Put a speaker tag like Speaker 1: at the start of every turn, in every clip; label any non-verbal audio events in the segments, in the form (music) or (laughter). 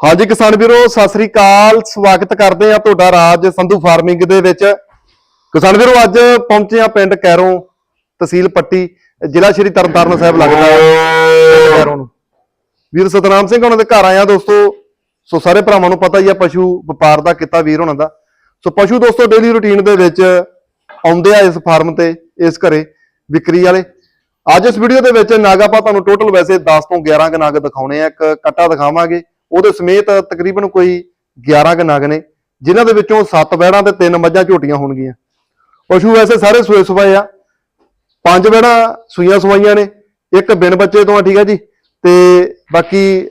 Speaker 1: ਹਾਂਜੀ ਕਿਸਾਨ ਵੀਰੋ, ਸਤਿ ਸ੍ਰੀ ਅਕਾਲ। ਸਵਾਗਤ ਕਰਦੇ ਆ ਤੁਹਾਡਾ ਰਾਜ ਸੰਧੂ ਫਾਰਮਿੰਗ ਦੇ ਵਿੱਚ। ਕਿਸਾਨ ਵੀਰੋ, ਅੱਜ ਪਹੁੰਚੇ ਆ ਪਿੰਡ ਕੈਰੋਂ ਤਹਿਸੀਲ ਪੱਟੀ, ਜ਼ਿਲ੍ਹਾ ਸ਼੍ਰੀ ਤਰਨਤਾਰਨ ਸਾਹਿਬ ਲੱਗਦਾ। ਹੈ ਕੈਰੋਂ ਨੂੰ। ਵੀਰ ਸਤਨਾਮ ਸਿੰਘ ਉਹਨਾਂ ਦੇ ਘਰ ਆਇਆ ਦੋਸਤੋ। ਸੋ ਸਾਰੇ ਭਰਾਵਾਂ ਨੂੰ ਪਤਾ ਹੀ ਆ ਪਸ਼ੂ ਵਪਾਰ ਦਾ ਕਿੱਤਾ ਵੀਰ ਉਹਨਾਂ ਦਾ। ਸੋ ਪਸ਼ੂ ਦੋਸਤੋ ਡੇਲੀ ਰੁਟੀਨ ਦੇ ਵਿੱਚ ਆਉਂਦੇ ਆ ਇਸ ਫਾਰਮ ਤੇ, ਇਸ ਘਰੇ ਵਿਕਰੀ ਵਾਲੇ। ਅੱਜ ਇਸ ਵੀਡੀਓ ਦੇ ਵਿੱਚ ਨਗ ਆਪਾਂ ਤੁਹਾਨੂੰ ਟੋਟਲ ਵੈਸੇ 10 ਤੋਂ 11 ਨਾਗ ਦਿਖਾਉਣੇ ਆ, ਇੱਕ ਕੱਟਾ ਦਿਖਾਵਾਂਗੇ। ਉਹਦੇ ਸਮੇਤ ਤਕਰੀਬਨ ਕੋਈ 11 ਕ ਨਗ ਨੇ, ਜਿਨ੍ਹਾਂ ਦੇ ਵਿੱਚੋਂ 7 ਬੈੜਾਂ ਤੇ 3 ਮੱਝਾਂ ਝੋਟੀਆਂ ਹੋਣਗੀਆਂ। ਪਸ਼ੂ ਵੈਸੇ ਸਾਰੇ ਸੂਏ ਸਵਾਏ ਆ। ਪੰਜ ਬੈੜਾਂ ਸੂਈਆਂ ਸਵਾਈਆਂ ਨੇ, ਇੱਕ ਬਿਨ ਬੱਚੇ ਤੋਂ ਆ, ਠੀਕ ਆ ਜੀ। ਤੇ ਬਾਕੀ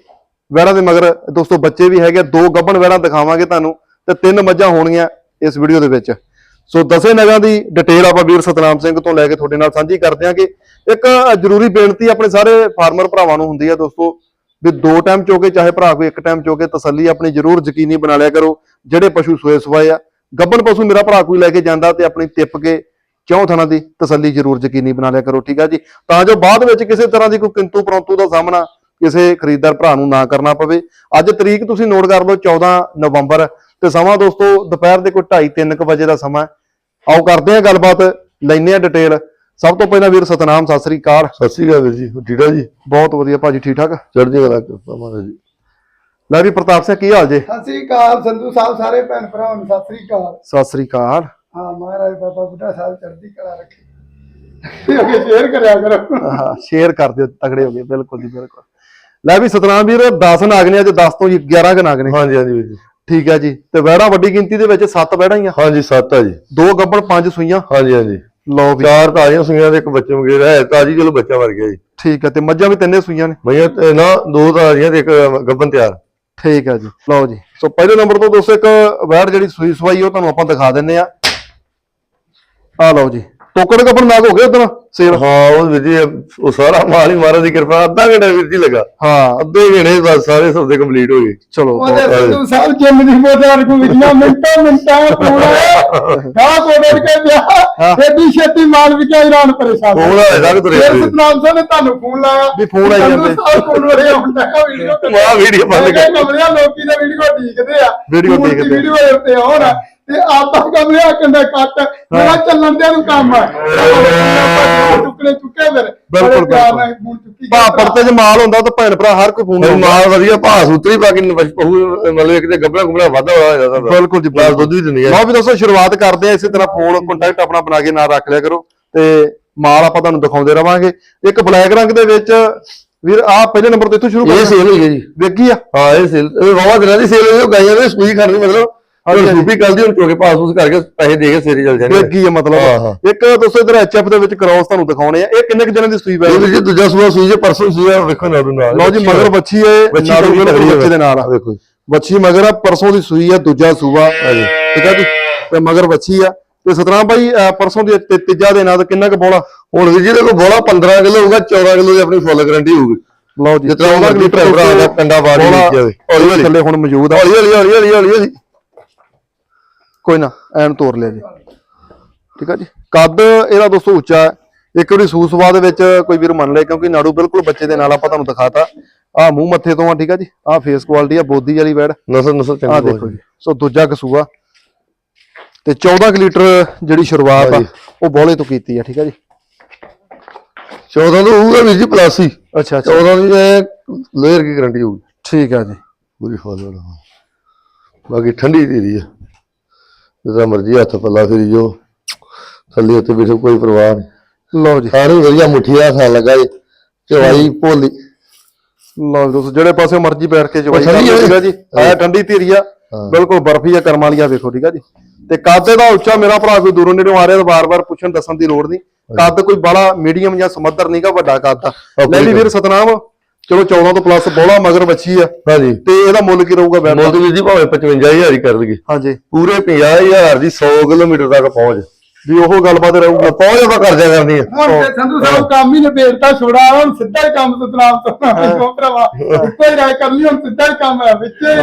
Speaker 1: ਵੈੜਾਂ ਦੇ ਮਗਰ ਦੋਸਤੋ ਬੱਚੇ ਵੀ ਹੈਗੇ ਆ। ਦੋ ਗੱਭਣ ਵੈੜਾਂ ਦਿਖਾਵਾਂਗੇ ਤੁਹਾਨੂੰ ਤੇ ਤਿੰਨ ਮੱਝਾਂ ਹੋਣਗੀਆਂ ਇਸ ਵੀਡੀਓ ਦੇ ਵਿੱਚ। ਸੋ ਦਸੇ ਨਗਾਂ ਦੀ ਡਿਟੇਲ ਆਪਾਂ ਵੀਰ ਸਤਨਾਮ ਸਿੰਘ ਤੋਂ ਲੈ ਕੇ ਤੁਹਾਡੇ ਨਾਲ ਸਾਂਝੀ ਕਰਦੇ ਹਾਂ ਇੱਕ ਜ਼ਰੂਰੀ ਬੇਨਤੀ ਆਪਣੇ ਸਾਰੇ ਫਾਰਮਰ ਭਰਾਵਾਂ ਨੂੰ ਹੁੰਦੀ ਹੈ ਦੋਸਤੋ ਵੀ ਦੋ ਟਾਈਮ ਚੋਕੇ ਚਾਹੇ ਭਰਾ ਕੋਈ ਇੱਕ ਟਾਈਮ ਚੋਕੇ ਤਸੱਲੀ ਆਪਣੀ ਜ਼ਰੂਰ ਯਕੀਨੀ ਬਣਾ ਲਿਆ ਕਰੋ, ਜਿਹੜੇ ਪਸ਼ੂ ਸੋਏ ਸਵਾਏ ਆ। ਗੱਭਣ ਪਸ਼ੂ ਮੇਰਾ ਭਰਾ ਕੋਈ ਲੈ ਕੇ ਜਾਂਦਾ ਤੇ ਆਪਣੀ ਟਿੱਪ ਕੇ ਚੌਂ ਥਣਾ ਦੀ ਤਸੱਲੀ ਜ਼ਰੂਰ ਯਕੀਨੀ ਬਣਾ ਲਿਆ ਕਰੋ, ਠੀਕ ਆ ਜੀ? ਤਾਂ ਜੋ ਬਾਅਦ ਵਿੱਚ ਕਿਸੇ ਤਰ੍ਹਾਂ ਦੀ ਕੋਈ ਕਿੰਤੂ ਪਰੰਤੂ ਦਾ ਸਾਹਮਣਾ ਕਿਸੇ ਖਰੀਦਦਾਰ ਭਰਾ ਨੂੰ ਨਾ ਕਰਨਾ ਪਵੇ। ਅੱਜ ਤਰੀਕ ਤੁਸੀਂ ਨੋਟ ਕਰ ਲਓ 14 ਨਵੰਬਰ ਤੇ ਸਮਾਂ ਦੋਸਤੋ, ਦੁਪਹਿਰ ਦੇ ਕੋਈ 2:30 3 ਵਜੇ ਦਾ ਸਮਾਂ। ਆਓ ਕਰਦੇ ਹਾਂ ਗੱਲਬਾਤ ਲੈਨੇ ਆ ਡਿਟੇਲ। ਸਭ ਤੋਂ ਪਹਿਲਾਂ ਵੀਰ ਸਤਨਾਮ ਸਤਿ ਸ੍ਰੀ ਅਕਾਲ।
Speaker 2: ਸਤਿ ਸ਼੍ਰੀ ਅਕਾਲ ਵੀਰ ਜੀ ਠੀੜਾ ਜੀ?
Speaker 1: ਬਹੁਤ ਵਧੀਆ ਭਾਜੀ ਠੀਕ ਠਾਕ?
Speaker 2: ਚੜ੍ਹਦੀ ਕਲਾ ਕਿਰਪਾ ਮਹਾਰਾਜ ਜੀ।
Speaker 1: ਲੈ ਵੀ ਪ੍ਰਤਾਪ ਸਿੰਘ ਕੀ ਹਾਲ ਜੇ?
Speaker 3: ਸਤਿ ਸ੍ਰੀ ਅਕਾਲ ਸੰਧੂ ਸਾਹਿਬ ਸਾਰੇ ਭੈਣ ਭਰਾਵਾਂ ਨੂੰ ਸਤਿ ਸ੍ਰੀ ਅਕਾਲ।
Speaker 1: ਸਤਿ ਸ੍ਰੀ ਅਕਾਲ।
Speaker 3: ਹਾਂ ਮਹਾਰਾਜ ਬਾਬਾ ਬੁੱਢਾ ਸਾਹਿਬ ਚੜ੍ਹਦੀ ਕਲਾ ਰੱਖੇ। ਅੱਗੇ ਸ਼ੇਅਰ ਕਰਿਆ ਕਰੋ।
Speaker 1: ਹਾਂ ਸ਼ੇਅਰ ਕਰ ਦਿਓ ਤਗੜੇ ਹੋ ਗਏ ਬਿਲਕੁਲ ਜੀ ਬਿਲਕੁਲ। ਲੈ ਵੀ ਸਤਨਾਮ ਵੀਰ 10 ਨਾਗ ਨੇ ਅੱਜ 10 ਤੋਂ ਜੀ 11 ਕ ਨਾਗ ਨੇ।
Speaker 2: ਹਾਂਜੀ ਹਾਂਜੀ ਵੀਰ ਜੀ।
Speaker 1: ਠੀਕ ਹੈ ਜੀ ਤੇ ਵਹਿੜਾ ਵੱਡੀ ਗਿਣਤੀ ਦੇ ਵਿੱਚ 7 ਵਹਿੜਾਂ ਹੀ ਆ।
Speaker 2: ਹਾਂਜੀ ਸੱਤ ਆ ਜੀ।
Speaker 1: ਦੋ ਗੱਬੜ ਪੰਜ ਸੂਈਆਂ।
Speaker 2: ਹਾਂਜੀ ਹਾਂਜੀ।
Speaker 1: ਲਓ ਵੀ।
Speaker 2: ਚਾਰ ਤਾਜ਼ੀਆਂ ਸੁਈਆਂ ਤੇ ਇੱਕ ਬੱਚੇ ਵਗੈਰਾ ਹੈ ਤਾਜੀ ਚਲੋ ਬੱਚਾ ਮਰ ਗਿਆ ਜੀ।
Speaker 1: ਠੀਕ ਹੈ ਤੇ ਮੱਝਾਂ ਵੀ ਤਿੰਨੇ ਸੂਈਆਂ ਨੇ?
Speaker 2: ਮਈਆਂ ਨਾ ਦੋ ਤਾਜ਼ੀਆਂ ਤੇ ਇੱਕ ਗੱਬਨ ਤਿਆਰ।
Speaker 1: ਠੀਕ ਹੈ ਜੀ ਲਓ ਜੀ। ਸੋ ਪਹਿਲੇ ਨੰਬਰ ਤੋਂ ਦੋਸਤੋ ਇੱਕ ਵੈੜ ਜਿਹੜੀ ਸੂਈ ਸਵਾਈ ਉਹ ਤੁਹਾਨੂੰ ਆਪਾਂ ਦਿਖਾ ਦਿੰਨੇ ਆ ਆ ਲਓ ਜੀ। ਟੋਕੜ ਕੱਪੜ ਨਾਗ ਹੋ ਗਿਆ ਉਦੋਂ ਸੇਲ
Speaker 2: ਹਾਂ ਉਹ ਵੀਰ ਜੀ ਉਹ ਸਾਰਾ ਮਾਲ ਹੀ ਮਹਾਰਾਜ ਦੀ ਕਿਰਪਾ ਅੱਧਾ ਘੰਟਾ ਵੀਰ ਜੀ ਲੱਗਾ।
Speaker 1: ਹਾਂ।
Speaker 2: ਅੱਧੇ ਘੰਟੇ ਬਸ ਸਾਰੇ ਸੌਦੇ ਕੰਪਲੀਟ ਹੋ ਗਏ।
Speaker 1: ਚਲੋ
Speaker 3: ਉਹਦੇ ਸੰਧੂ ਸਾਹਿਬ ਜਿੰਮ ਦੀ ਬੋਤਲ ਕੋ ਵਿਚਨਾ ਮਿੰਟਾਂ ਮਿੰਟਾਂ ਪੂਰਾ ਕਾ ਕੋਡਰ ਕੇ ਵਿਆਹ ਛੇਤੀ ਛੇਤੀ ਮਾਲ ਵਿਕਿਆ ਇਰਾਨ ਪਰੇਸ਼ਾਨ
Speaker 2: ਫੋਨ ਆਇਆ ਤੱਕ ਤੁਰੇ
Speaker 3: ਫਿਰ। ਸਤਨਾਮ ਸਾਹਿਬ ਨੇ ਤੁਹਾਨੂੰ ਫੋਨ ਲਾਇਆ।
Speaker 1: ਵੀ ਫੋਨ ਆਈ ਜਾਂਦੇ।
Speaker 3: ਸਾਹਿਬ ਫੋਨ ਵਰੇ ਹੁੰਦਾ ਵੀਡੀਓ ਤੇ
Speaker 2: ਵਾਹ, ਵੀਡੀਓ ਬੰਦ ਕਰ।
Speaker 3: ਕਮਲਿਆ ਲੋਕੀ ਦਾ ਵੀਡੀਓ ਦੇਖਦੇ ਆ।
Speaker 1: ਵੀਡੀਓ ਦੇਖਦੇ ਆ।
Speaker 3: ਵੀਡੀਓ ਉੱਤੇ ਆਉਣ। ਤੇ ਆਪਾਂ ਕਮਲਿਆ ਕੰਦਾ ਕੱਟ। ਮੇਰਾ ਚੱਲਣ ਦੇ ਨੂੰ ਕੰਮ ਆ। ਟੁਕੜੇ ਚੁੱਕੇ ਫਿਰ।
Speaker 1: ਬਿਲਕੁਲ, ਬਿਲਕੁਲ। ਭਾ ਪਰਤੇ ਚ ਮਾਲ ਹੁੰਦਾ ਤਾਂ ਭੈਣ ਭਰਾ ਹਰ ਕੋਈ ਫੋਨ
Speaker 2: ਮਾਲ ਵਧੀਆ ਭਾਅ ਸੂਤਰੀ ਪਾ ਕੇ ਨਵ- ਉਹ ਮਤਲਬ ਇੱਕ ਤੇ ਗੱਬੜਾ ਗੁਬੜਾ ਵਾਧਾ ਹੋਇਆ ਜਾਂਦਾ
Speaker 1: ਬਿਲਕੁਲ ਜੀ
Speaker 2: ਨਾਲ ਦੁੱਧ ਵੀ ਦਿੰਦੀ ਹੈ
Speaker 1: ਲਓ ਵੀ ਦੋਸਤੋ ਸ਼ੁਰੂਆਤ ਕਰਦੇ ਆ ਇਸੇ ਤਰ੍ਹਾਂ ਫੋਨ ਕੰਟੈਕਟ ਆਪਣਾ ਬਣਾ ਕੇ ਨਾਲ ਰੱਖ ਲਿਆ ਕਰੋ। ਤੇ ਮਾਲ ਆਪਾਂ ਤੁਹਾਨੂੰ ਦਿਖਾਉਂਦੇ ਰਵਾਂਗੇ। ਇੱਕ ਬਲੈਕ ਰੰਗ ਦੇ ਵਿੱਚ ਵੀਰ ਆ ਪਹਿਲੇ ਨੰਬਰ ਤੋਂ ਇੱਥੋਂ ਸ਼ੁਰੂ
Speaker 2: ਇਹ
Speaker 1: ਕਰਦੇ
Speaker 2: ਸੇਲ ਹੋਈ ਹੈ ਜੀ।
Speaker 1: ਵੇਖੀ ਆ?
Speaker 2: ਹਾਂ ਇਹ ਸੇਲ ਇਹ ਵਾਵਾ ਦਿਨਾਂ ਦੀ ਸੇਲ ਹੋਈ ਗਾਈਆਂ ਦੇ ਸੂਈ ਖੜਨੀ ਮਤਲਬ।
Speaker 1: ਹਾਂਜੀ, ਹਾਂਜੀ।
Speaker 2: ਸੂਪੀ ਕੱਲਦੀ ਹੁਣ ਚੋਕੇ ਪਾਸ ਪੂਸ ਕਰਕੇ ਪੈਸੇ ਦੇ ਕੇ ਸੇਰੀ ਚੱਲ ਜਾਣੀ
Speaker 1: ਆ
Speaker 2: ਹਾਂ,
Speaker 1: ਮਤਲਬ। ਇੱਕ ਦੋਸਤੋ ਇਧਰ ਐਚਐਫ ਦੇ ਵਿੱਚ ਕ੍ਰਾਸ ਤੁਹਾਨੂੰ ਦਿਖਾਉਣੇ ਆ। ਇਹ ਕਿੰਨੇ ਕੁ ਜਣਾਂ ਦੀ ਸੂਈ
Speaker 2: ਇਹ ਵੀ ਜੀ ਦੂਜਾ ਸੂਆ ਸੂਈ ਜੇ ਪਰਸੋਂ ਸੂਆ ਵੇਖੋ ਨਾ ਨਾਲ।
Speaker 1: ਲਓ ਜੀ ਮਗਰ ਬੱਚੀ ਹੈ
Speaker 2: ਬੱਚੀ ਹੈ।
Speaker 1: ਬੱਚੇ ਦੇ ਨਾਲ ਆ।
Speaker 2: ਵੇਖੋ ਜੀ।
Speaker 1: ਬੱਚੀ ਮਗਰ ਆ ਪਰਸੋਂ ਦੀ ਸੂਈ ਆ ਦੂਜਾ ਸੂਆ ਠੀਕ ਆ ਜੀ? ਤੇ ਮਗਰ ਬੱਚੀ ਆ। ਤੇ ਸਤਰਾਮ ਭਾਈ ਅਹ ਪਰਸੋਂ ਦੀ ਤੇ ਤੀਜਾ ਦਿਨ ਆ ਤੇ ਕਿੰਨਾ ਕੁ ਬੋਲਾ?
Speaker 2: ਹੁਣ ਵੀ ਜਿਹਦੇ ਕੋਲ ਬੋਲਾ 15 ਕਿਲੋ ਹੋਊਗਾ 14 ਕਿਲੋ ਦੀ ਆਪਣੀ ਫੁੱਲ ਗਾਰੰਟੀ ਹੋਊਗੀ।
Speaker 1: ਲਓ ਜੀ
Speaker 2: ਜਿਤਨਾ ਉਹਨਾਂ ਦੀ ਭਰਾ ਭਰਾ ਦਾ ਪਿੰਡਾ ਬਾੜੀ ਵਿੱਚ ਜਾਵੇ।
Speaker 1: ਹੌਲੀ ਹੌਲੀ ਥੱਲੇ ਹੁਣ ਮੌਜੂਦ ਆ।
Speaker 2: ਹੌਲੀ ਹੌਲੀ ਹੌਲੀ ਹੌਲੀ ਹੌਲੀ।
Speaker 1: ਕੋਈ ਨਾ ਐਨ ਤੋਰ ਲਿਆ ਜੀ। ਠੀਕ ਆ ਜੀ? ਕੱਦ ਇਹਦਾ ਦੋਸਤੋ ਉੱਚਾ ਹੈ। ਇੱਕ ਵਾਰੀ ਸੂਸਵਾ ਦੇ ਵਿੱਚ ਕੋਈ ਵੀਰ ਮੰਨ ਲਏ ਕਿਉਂਕਿ ਨਾੜੂ ਬਿਲਕੁਲ ਬੱਚੇ ਦੇ ਨਾਲ ਆਪਾਂ ਤੁਹਾਨੂੰ ਦਿਖਾਤਾ। ਆ ਮੂੰਹ ਮੱਥੇ ਤੋਂ ਆ ਠੀਕ ਆ ਜੀ? ਆ ਫੇਸ ਕੁਆਲਿਟੀ ਆ ਬੋਦੀ ਵਾਲੀ ਵੈੜ
Speaker 2: ਨਸਲ ਨਸਲ
Speaker 1: ਆ
Speaker 2: ਚੰਗੀ
Speaker 1: ਦੇਖੋ ਜੀ। ਸੋ ਦੂਜਾ ਕਸੂਆ। ਤੇ 14 ਕੁ ਲੀਟਰ ਜਿਹੜੀ ਸ਼ੁਰੂਆਤ ਆ। ਉਹ ਬੋਲੇ ਤੋਂ ਕੀਤੀ ਆ ਠੀਕ ਆ ਜੀ?
Speaker 2: 14 ਤੋਂ ਹੋਊਗਾ ਵੀਰ ਜੀ ਪਲੱਸ ਹੀ।
Speaker 1: ਅੱਛਾ ਅੱਛਾ।
Speaker 2: 14 ਦੀ ਲੇਅਰ ਕੀ ਗਾਰੰਟੀ ਹੋਊਗੀ?
Speaker 1: ਠੀਕ ਆ ਜੀ।
Speaker 2: ਪੂਰੀ ਫੁੱਲ ਬਾਕੀ ਠੰਡੀ ਧੀਰੀ ਆ। ਜਿੱਦਾਂ ਮਰਜ਼ੀ ਹੱਥ ਪੱਲਾ ਫੇਰੀ ਜੋ। ਥੱਲੇ ਉੱਤੇ ਵੀ ਕੋਈ ਪਰਵਾਹ ਨਹੀਂ।
Speaker 1: ਲਓ ਜੀ।
Speaker 2: ਸਾਰੇ ਵਧੀਆ ਮੁੱਠੀਆ ਖਾਣ ਲੱਗਾ ਜੀ। ਚਵਾਈ ਭੋਲੀ।
Speaker 1: ਲਓ ਜੀ ਦੋਸਤੋ ਜਿਹੜੇ ਪਾਸੇ ਮਰਜ਼ੀ ਬੈਠ ਕੇ
Speaker 2: ਠੰਡੀ
Speaker 1: ਕਰ
Speaker 2: ਹੋਏ।
Speaker 1: ਠੀਕ ਆ ਜੀ। ਆਇਆ ਠੰਡੀ ਧੀਰੀ ਆ। ਬਿਲਕੁਲ ਬਰਫੀ ਆ ਕਰਮ ਵਾਲੀਆ ਵੇਖੋ ਠੀਕ ਆ ਜੀ। ਤੇ ਕੱਦ ਦਾ ਉੱਚਾ ਮੇਰਾ ਭਰਾ ਕੋਈ ਦੂਰੋਂ ਨੇੜੋਂ ਆ ਰਿਹਾ ਤਾਂ ਵਾਰ-ਵਾਰ ਪੁੱਛਣ ਦੱਸਣ ਦੀ ਲੋੜ ਨਹੀਂ। ਕੱਦ ਕੋਈ ਬੜਾ ਮੀਡੀਅਮ ਜਾਂ ਸਮੱਧਰ ਨਹੀਂਗਾ ਵੱਡਾ ਕੱਦ ਲੈ ਲਈ ਵੀਰ ਸਤਨਾਮ। ਚਲੋ 14 ਤੋਂ ਪਲੱਸ ਬੋਲਾ ਮਗਰ ਬੱਚੀ ਆ।
Speaker 2: ਹਾਂਜੀ।
Speaker 1: ਤੇ ਇਹਦਾ ਮੁੱਲ ਕੀ ਰਹੂਗਾ ਬੈਠ
Speaker 2: ਮੁੱਲ ਵੀਰ ਜੀ ਭਾਵੇਂ 55000 ਹੀ ਕਰ ਦਈਏ
Speaker 1: ਹਾਂਜੀ।
Speaker 2: ਪੂਰੇ 50000 ਦੀ 100 ਕਿਲੋਮੀਟਰ ਤੱਕ ਪਹੁੰਚ।
Speaker 1: ਵੀ ਉਹ ਗੱਲਬਾਤ ਰਹੂਗੀ।
Speaker 2: ਪਹੁੰਚ ਆਪਾਂ ਕਰਜਾ ਕਰਨੀ ਆ।
Speaker 3: ਹੁਣ ਤੇ ਸੰਧੂ ਸਾਹਿਬ ਕੰਮ ਹੀ ਨਿਬੇੜਤਾ ਛੋੜਾ ਹੁਣ ਸਿੱਧਾ ਹੀ ਕੰਮ ਤੋਂ ਕਿਉਂ ਭਰਾਵਾ ਇੱਕੋ ਹੀ ਰਾਏ ਕਰਨੀ ਹੁਣ ਸਿੱਧਾ ਹੀ ਕੰਮ ਹੈ। ਵਿੱਚੇ